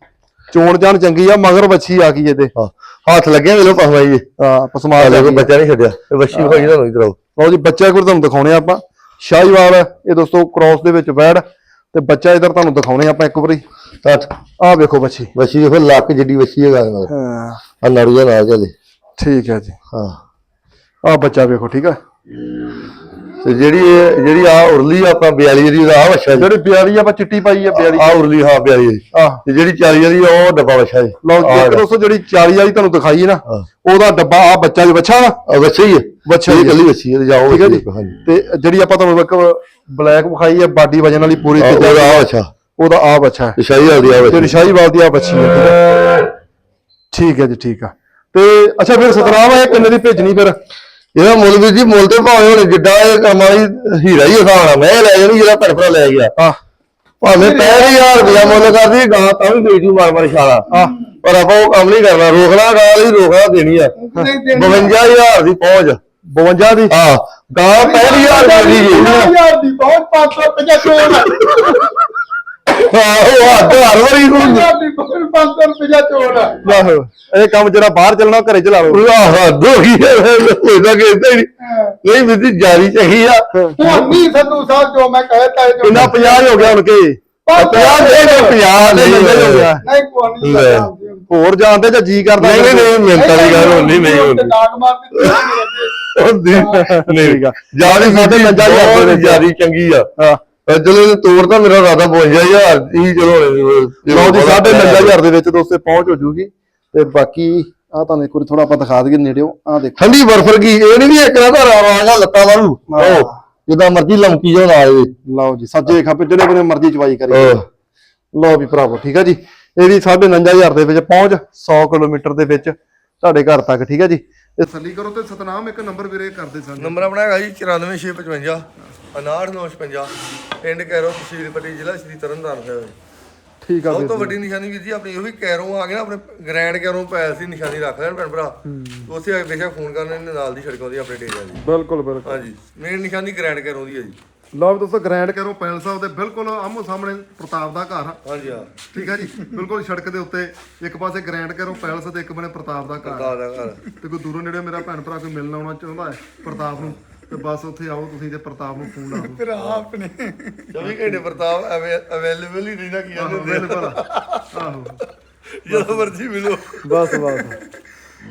Speaker 1: ਚੋਣ ਜਾਣ ਚੰਗੀ ਆ ਮਗਰ ਬੱਚੀ ਆ ਗਈ ਇਹਦੇ।
Speaker 2: ਹਾਂ। ਹੱਥ ਲੱਗਿਆ ਵੇਲੋ ਪਸਵਾਈ ਜੀ।
Speaker 1: ਆ ਪਸਮਾ ਲਈ
Speaker 2: ਬੱਚਾ ਨਹੀਂ ਛੱਡਿਆ। ਵੱਛੀ ਹੋਈ ਤੁਹਾਨੂੰ ਇਧਰ ਆਓ
Speaker 1: ਲਓ ਜੀ ਬੱਚਾ ਵਾਰ ਤੁਹਾਨੂੰ ਦਿਖਾਉਣੇ ਆ ਆਪਾਂ। ਸ਼ਾਹੀਵਾਲ ਇਹ ਦੋਸਤੋ ਕ੍ਰਾਸ ਦੇ ਵਿੱਚ ਬੈੜ ਤੇ ਬੱਚਾ ਇਧਰ ਤੁਹਾਨੂੰ ਦਿਖਾਉਣੇ ਆਪਾਂ ਇੱਕ ਵਾਰੀ। ਆਹ ਵੇਖੋ ਬੱਚੀ।
Speaker 2: ਵੱਛੀ ਦੇਖੋ ਲੱਕ ਜਿੱਡੀ ਵੱਛੀ ਹੈਗਾ
Speaker 1: ਹਾਂ।
Speaker 2: ਆ ਨੜੂਆ ਨਾਲ ਚੱਲੇ
Speaker 1: ਠੀਕ ਹੈ ਜੀ।
Speaker 2: ਹਾਂ।
Speaker 1: ਆਹ ਬੱਚਾ ਵੇਖੋ ਠੀਕ ਹੈ?
Speaker 2: ਤੇ ਜਿਹੜੀ ਜਿਹੜੀ ਆ ਉਰਲੀ ਆਪਾਂ 42 ਦੀ ਆ ਵੱਛਾ
Speaker 1: ਜਿਹੜੀ ਬਿਆਰੀ ਆਪਾਂ ਚਿੱਟੀ ਪਾਈ ਆ ਬਿਆਰੀ
Speaker 2: ਆ ਉਰਲੀ ਹਾਂ 42 ਦੀ
Speaker 1: ਆਹ।
Speaker 2: ਤੇ ਜਿਹੜੀ 40 ਦੀ ਉਹ ਡੱਬਾ ਵੱਛਾ ਜੀ।
Speaker 1: ਲਓ ਦੋਸਤੋ ਜਿਹੜੀ 40 ਵਾਲੀ ਤੁਹਾਨੂੰ ਦਿਖਾਈ ਹੈ ਨਾ
Speaker 2: ਹਾਂ।
Speaker 1: ਉਹਦਾ ਡੱਬਾ ਆ ਬੱਚਾ ਜੀ ਬੱਚਾ ਵਾ।
Speaker 2: ਆ ਵੱਛਾ ਹੀ ਹੈ
Speaker 1: ਵੱਛਾ
Speaker 2: ਇਹ
Speaker 1: ਹੀ ਹੈ।
Speaker 2: ਕੱਲੀ ਵੱਛੀ ਹੈ ਜਾਓ
Speaker 1: ਠੀਕ ਹੈ ਜੀ?
Speaker 2: ਹਾਂਜੀ।
Speaker 1: ਤੇ ਜਿਹੜੀ ਆਪਾਂ ਤੁਹਾਨੂੰ ਇੱਕ ਬਲੈਕ ਵਿਖਾਈ ਹੈ ਬਾਡੀ ਵਜਨ ਵਾਲੀ ਪੂਰੀ ਤੇ
Speaker 2: ਉਹਦਾ ਆ ਵੱਛਾ।
Speaker 1: ਉਹਦਾ ਆ ਬੱਚਾ ਹੈ।
Speaker 2: ਸ਼ਾਹੀ ਵਾਲੀ ਆ
Speaker 1: ਤੇ
Speaker 2: ਵੱਛੀ
Speaker 1: ਰਿਸ਼ਾਹੀਵਾਲ ਦੀ ਆ ਬੱਚੀ ਹੈ ਠੀਕ ਹੈ? ਠੀਕ ਹੈ ਜੀ ਠੀਕ ਆ। ਤੇ ਅੱਛਾ ਫਿਰ ਸਤਨਾਮ ਇਹ ਕਿੰਨੇ ਦੀ ਭੇਜਣੀ ਫਿਰ?
Speaker 2: ਇਹਦਾ ਮੁੱਲ ਵੀ ਜੀ ਮੁੱਲ ਤੇ ਭਾਵੇਂ ਹੁਣ ਜਿੱਡਾ ਇਹ ਕੰਮ ਵਾਲੀ ਹੀਰਾ ਹੀ ਹਸਾਣਾ ਮੈਂ ਲੈ ਜਾਣੀ ਜਿਹੜਾ ਭਰਾ ਲੈ ਗਿਆ।
Speaker 1: ਆ
Speaker 2: ਭਾਵੇਂ 65000 ਰੁਪਇਆ ਮੁੱਲ ਕਰਦੀ ਗਾਂ ਤਾਂ ਵੀ ਦੇ ਜੂ ਮਾਰ ਮਾਰ ਛਾਲਾ ਪਰ ਆਪਾਂ ਉਹ ਕੰਮ ਨਹੀਂ ਕਰਨਾ ਰੋਕਣਾ ਗਾਲ ਹੀ ਰੋਕਣਾ ਦੇਣੀ ਆ।
Speaker 3: ਨਹੀਂ ਦੇਣੀ
Speaker 2: 52000 ਦੀ ਪਹੁੰਚ।
Speaker 1: 52 ਦੀ।
Speaker 2: ਹਾਂ। ਗਾਂ 65000 ਰੁਪਏ ਦੀ ਜੀ
Speaker 3: ਹਜ਼ਾਰ ਦੀ ਬਹੁਤ 500 ਰੁਪਏ ਚੋਣ
Speaker 2: ਆਹੋ ਹੱਥ ਹਰ ਵਾਰੀ ਨੂੰ
Speaker 3: ਹਜ਼ਾਰ ਦੀ ਬਹੁਤ 500 ਰੁਪਏ ਚੋਣ
Speaker 1: ਆਹੋ ਇਹ ਕੰਮ ਜਿਹੜਾ ਬਾਹਰ ਚੱਲਣਾ ਉਹ ਘਰੇ ਚਲਾ ਲਓ।
Speaker 2: ਆਹ ਦੋ ਹੀ ਇਹਦਾ ਕਿ ਇਦਾਂ ਹੀ ਨਹੀਂ ਵੀ ਜੀ ਜਾਰੀ ਚਾਹੀ ਆ।
Speaker 3: ਨਹੀਂ ਸੰਧੂ ਸਾਹਿਬ ਜੋ ਮੈਂ ਕਹਿਤਾ ਜੋ
Speaker 1: ਕਿੰਨਾ 50 ਹੋ ਗਿਆ ਹੁਣ ਕੇ?
Speaker 2: 50 ਦੇ ਦੇ 50
Speaker 1: ਨਹੀਂ ਹੋ ਗਿਆ।
Speaker 3: ਨਹੀਂ ਕੋਈ ਨਹੀਂ।
Speaker 1: ਹੋਰ ਜਾਣਦੇ ਜਾਂ ਜੀ ਕਰਦਾ
Speaker 2: ਨਹੀਂ ਨਹੀਂ ਨਹੀਂ ਮਿੰਤਾਂ ਦੀ ਗੱਲ ਹੁੰਦੀ ਨਹੀਂ ਹੁੰਦੀ
Speaker 3: ਡਾਕ ਮਾਰ ਦਿੱਤੀ
Speaker 2: ਹੁੰਦੀ ਨਹੀਂ।
Speaker 1: ਠੀਕ ਆ।
Speaker 2: ਜਾਰੀ ਸਾਡੇ
Speaker 1: ਨੰਜਾ ਦੇ ਵਿੱਚ।
Speaker 2: ਜਾਰੀ ਚੰਗੀ ਆ।
Speaker 1: ਹਾਂ।
Speaker 2: ਅਹ ਚਲੋ ਇਹ ਤੋੜ ਤਾਂ ਮੇਰਾ ਰਾਦਾ 52000 ਹੀ ਚਲੋ
Speaker 1: ਲਓ ਜੀ 9500 ਦੇ ਵਿੱਚ ਦੋਸਤੇ ਪਹੁੰਚ ਹੋ ਜੂਗੀ। ਤੇ ਬਾਕੀ ਆ ਤੁਹਾਨੂੰ ਇੱਕ ਵਾਰੀ ਥੋੜਾ ਆਪਾਂ ਦਿਖਾ ਦਈਏ ਨੇੜਿਓ। ਆ ਦੇਖੋ।
Speaker 2: ਠੰਡੀ ਬਰਫਰ ਕੀ? ਇਹ ਨਹੀਂ ਵੀ ਇੱਕ ਨਾ ਘਰ ਆਵਾਂਗਾ ਲੱਤਾਂ ਵਾਲੂ ਉਹ ਜਿੱਦਾਂ ਮਰਜ਼ੀ ਲਮਕੀ ਜੋ ਨਾਲ
Speaker 1: ਲਓ ਜੀ ਸੱਜੇ ਖੱਬੇ ਜਿਹੜੇ ਬਨੇ ਮਰਜ਼ੀ ਚਵਾਈ ਕਰੀ। ਲਓ ਵੀ ਭਰਾਵੋ ਠੀਕ ਹੈ ਜੀ। ਇਹ ਵੀ 59500 ਦੇ ਵਿੱਚ ਪਹੁੰਚ 100 ਕਿਲੋਮੀਟਰ ਦੇ ਵਿੱਚ ਤੁਹਾਡੇ ਘਰ ਤੱਕ ਠੀਕ ਹੈ ਜੀ? ਤੇ ਤਸੱਲੀ ਕਰੋ ਤੇ ਸਤਨਾਮ ਇੱਕ ਨੰਬਰ ਵੀਰੇ ਕਰਦੇ ਸਨ
Speaker 2: ਨੰਬਰ ਆਪਣਾ ਹੈਗਾ ਜੀ 94655 59955 ਪਿੰਡ ਕੈਰੋ ਤਹਿਸੀਲ ਪੱਟੀ ਜ਼ਿਲ੍ਹਾ ਸ੍ਰੀ ਤਰਨਤਾਰਨ ਸਾਹਿਬ।
Speaker 1: ਠੀਕ ਆ
Speaker 2: ਸਭ ਤੋਂ ਵੱਡੀ ਨਿਸ਼ਾਨੀ ਵੀਰ ਜੀ ਆਪਣੀ ਉਹੀ ਕੈਰੋ ਆ ਗਏ ਨਾ ਆਪਣੇ ਗ੍ਰੈਂਡ ਕੈਰੋ ਪੈਲ ਸੀ ਨਿਸ਼ਾਨੀ ਰੱਖ ਲੈਣ ਭੈਣ ਭਰਾ। ਉਸੇ ਆ ਕੇ ਬੇਸ਼ੱਕ ਫੋਨ ਕਰਨ ਇਹਨੇ ਨਾਲ ਦੀ ਸੜਕ ਆਉਂਦੀ ਆਪਣੇ ਡੇਰਿਆਂ ਦੀ
Speaker 1: ਬਿਲਕੁਲ ਬਿਲਕੁਲ।
Speaker 2: ਹਾਂਜੀ ਮੇਨ ਨਿਸ਼ਾਨੀ ਗ੍ਰੈਂਡ ਕੈਰੋ ਦੀ ਹੈ ਜੀ।
Speaker 1: ਲਓ ਵੀ ਦੋਸਤੋ ਗ੍ਰੈਂਡ ਕਰੋ ਪੈਲ ਸਾਹਿਬ ਦੇ ਬਿਲਕੁਲ ਆਮੋ ਸਾਹਮਣੇ ਪ੍ਰਤਾਪ ਦਾ ਘਰ ਆ।
Speaker 2: ਹਾਂਜੀ ਹਾਂ।
Speaker 1: ਠੀਕ ਹੈ ਜੀ? ਬਿਲਕੁਲ ਸੜਕ ਦੇ ਉੱਤੇ ਇੱਕ ਪਾਸੇ ਗ੍ਰੈਂਡ ਕਰੋ ਪੈਲਸ ਤੇ ਇੱਕ ਬਣੇ ਪ੍ਰਤਾਪ ਦਾ ਘਰ।
Speaker 2: ਦਾ ਦਾ ਘਰ।
Speaker 1: ਤੇ ਕੋਈ ਦੂਰੋਂ ਨੇੜੇ ਮੇਰਾ ਭੈਣ ਭਰਾ ਕੋਈ ਮਿਲਣ ਆਉਣਾ ਚਾਹੁੰਦਾ ਹੈ ਪ੍ਰਤਾਪ ਨੂੰ ਤੇ ਬਸ ਉੱਥੇ ਆਓ ਤੁਸੀਂ ਤੇ ਪ੍ਰਤਾਪ ਨੂੰ ਫੋਨ ਲਾ ਦਿਓ।
Speaker 3: ਫਿਰ ਆਪਣੇ
Speaker 2: 24 ਘੰਟੇ ਪ੍ਰਤਾਪ ਅਵੇਲੇਬਲ ਹੀ ਰਹਿੰਦਾ ਕੀ
Speaker 1: ਆਹੋ,
Speaker 2: ਜਾਂਦੇ
Speaker 1: ਬਿਲਕੁਲ ਆਹੋ।
Speaker 2: ਜਦੋਂ ਮਰਜ਼ੀ ਮਿਲੋ।
Speaker 1: ਬਸ ਬਸ।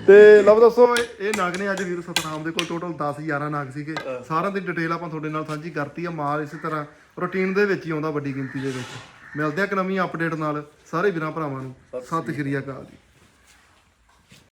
Speaker 1: ਤੇ ਲਓ ਦੱਸੋ ਇਹ ਇਹ ਨਾਗ ਨੇ ਅੱਜ ਵੀਰ ਸਤਨਾਮ ਦੇ ਕੋਲ ਟੋਟਲ 10 11 ਨਾਗ ਸੀਗੇ। ਸਾਰਿਆਂ ਦੀ ਡਿਟੇਲ ਆਪਾਂ ਤੁਹਾਡੇ ਨਾਲ ਸਾਂਝੀ ਕਰਤੀ ਆ। ਮਾਲ ਇਸੇ ਤਰ੍ਹਾਂ ਰੂਟੀਨ ਦੇ ਵਿੱਚ ਹੀ ਆਉਂਦਾ ਵੱਡੀ ਗਿਣਤੀ ਦੇ ਵਿੱਚ। ਮਿਲਦੇ ਆ ਇੱਕ ਨਵੀਂ ਅਪਡੇਟ ਨਾਲ ਸਾਰੇ ਵੀਰਾਂ ਭਰਾਵਾਂ ਨੂੰ। ਸਤਿ ਸ਼੍ਰੀ ਅਕਾਲ ਜੀ।